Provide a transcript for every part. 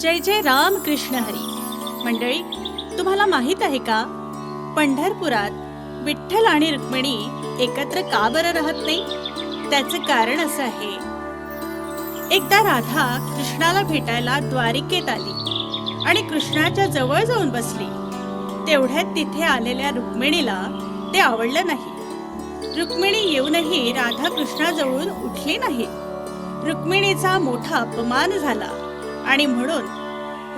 जय जय राम कृष्ण हरी. मंडळी तुम्हाला माहीत आहे का? पंढरपुरात विठ्ठल आणि रुक्मिणी एकत्र का बरं राहत नाही? त्याचं कारण असं आहे. एकदा राधा कृष्णाला भेटायला द्वारिकेत आली आणि कृष्णाच्या जवळ जाऊन बसली. तेवढ्यात तिथे आलेल्या रुक्मिणीला ते आवडलं नाही. रुक्मिणी येऊनही राधा कृष्णाजवळून उठली नाही. रुक्मिणीचा मोठा अपमान झाला. आणि म्हणून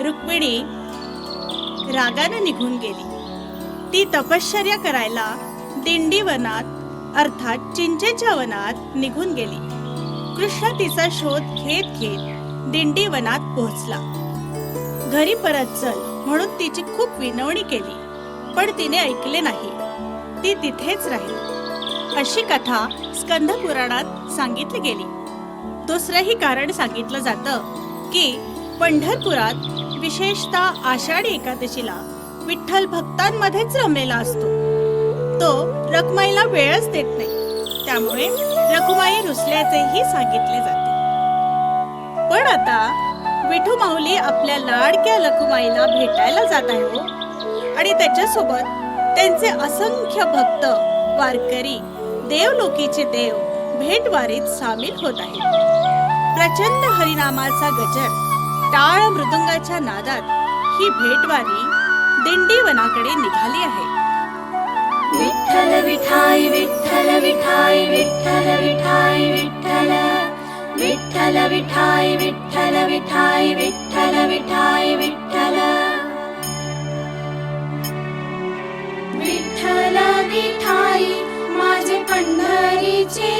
रुक्मिणी रागानं निघून गेली. ती तपश्चर्या करायला दिंडी वनात अर्थात चिंचेच्या वनात निघून गेली. कृष्ण तिचा शोध घेत घेत दिंडी वनात पोहोचला. घरी परत चल म्हणून तिची खूप विनवणी केली पण तिने ऐकले नाही. ती तिथेच राहिली. अशी कथा स्कंद पुराणात सांगितली गेली. दुसरंही कारण सांगितलं जातं. की पंढरपुरात विशेषतः आषाढी एकादशीला विठ्ठल भक्तांमध्येच रमलेला असतो. तो रखमाईला वेळच देत नाही. त्यामुळे रखुमाई रुसल्याचेही सांगितले जाते. पण आता विठू माऊली आपल्या लाडक्या लखुमाईला भेटायला जात आहे हो. आणि त्याच्यासोबत त्यांचे असंख्य भक्त वारकरी देवलोकीचे देव भेटवारीत सामील होत आहेत. प्रचंड हरिनामाचा गजर टाळ मृदुंगाच्या नादात ही भेटवारी दिंडीवनाकडे निघाली आहे. विठ्ठल विठाई विठ्ठल विठाई विठ्ठल विठाई विठ्ठल विठ्ठल विठाई विठ्ठल विठाई विठ्ठल विठाई विठ्ठल। विठ्ठल विठाई माझे पंढरीचे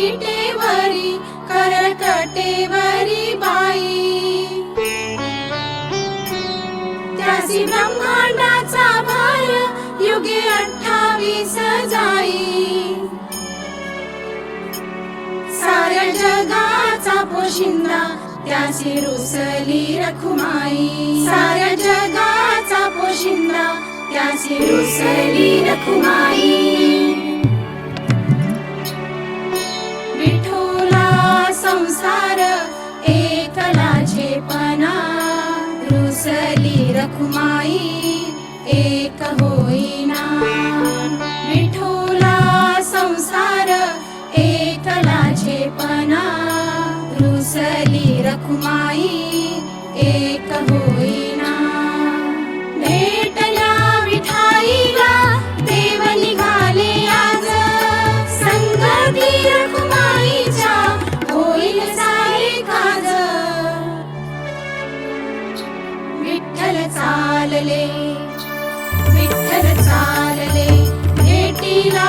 विटेवरी करकटेवरी बाई. त्यासी ब्रह्मांडाचा भार युगे अठ्ठावीस जाई. साऱ्या जगाचा पोशिंदा त्यासी रुसली रखुमाई. साऱ्या जगाचा पोशिंदा त्यासी रुसली रखुमाई. संसार एकला झेपना रुसली रखुमाई एक होईना. विठोला संसार एकला झेपना रुसली रखुमाई. सारले ेटिला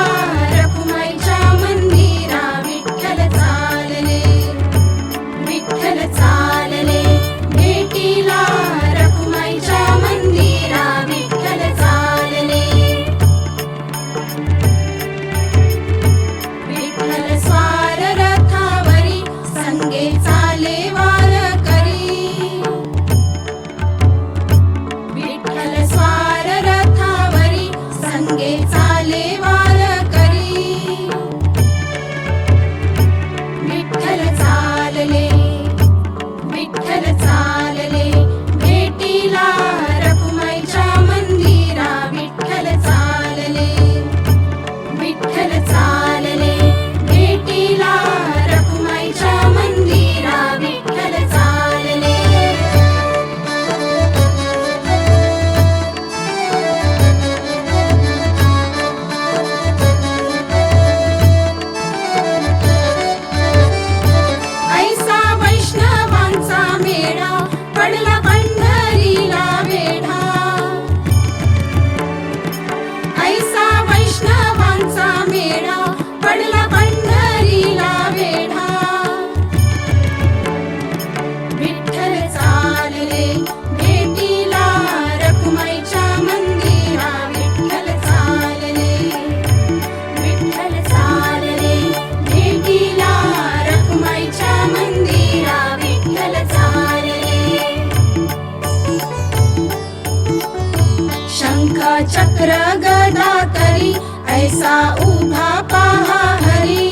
चक्र गदा तरी ऐसा उभा पाहा हरी।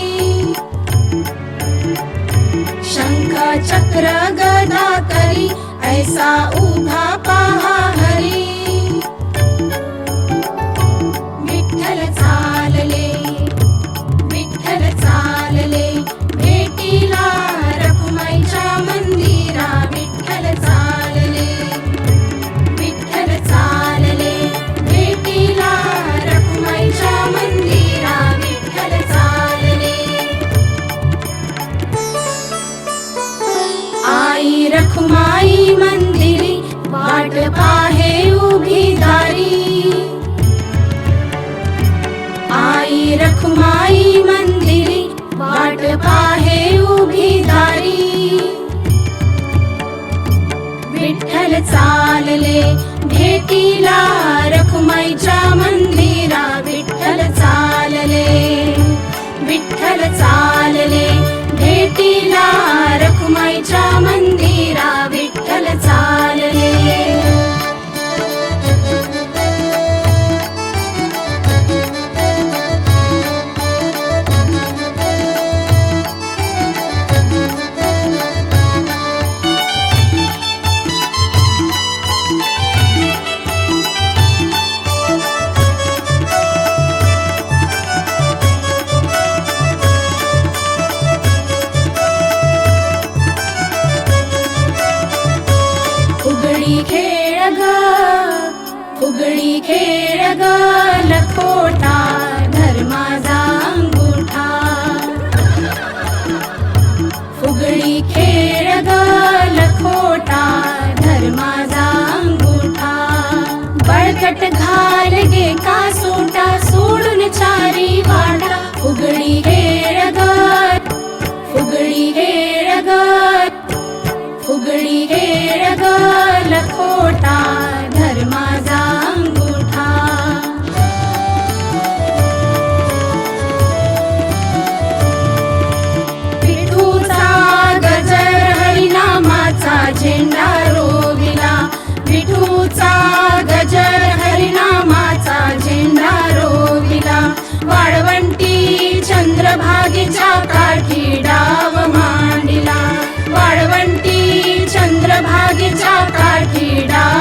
शंख चक्र गदा तरी ऐसा उभा वाट पाहे उभी दारी. आई रखुमाई मंदिरी वाट पाहे उभी दारी. विठ्ठल चालले भेटीला रखुमाईच्या मंदिरा विठ्ठल चालले. विठ्ठल चालले भेटीला फुगडी खेळ ग लखोटा धर्माचा अंगुठा. फुगडी खेळ ग लखोटा धर्माचा अंगुठा. बळकट घाल गे का सोटा सोडून चारी वाटा. फुगडी खेळ ग फुगडी खेळ ग फुगडी खेळ ग खोटा चंद्रभागीच्या काठी डाव मांडिला. वाळवंटी चंद्रभागीच्या काठी डाव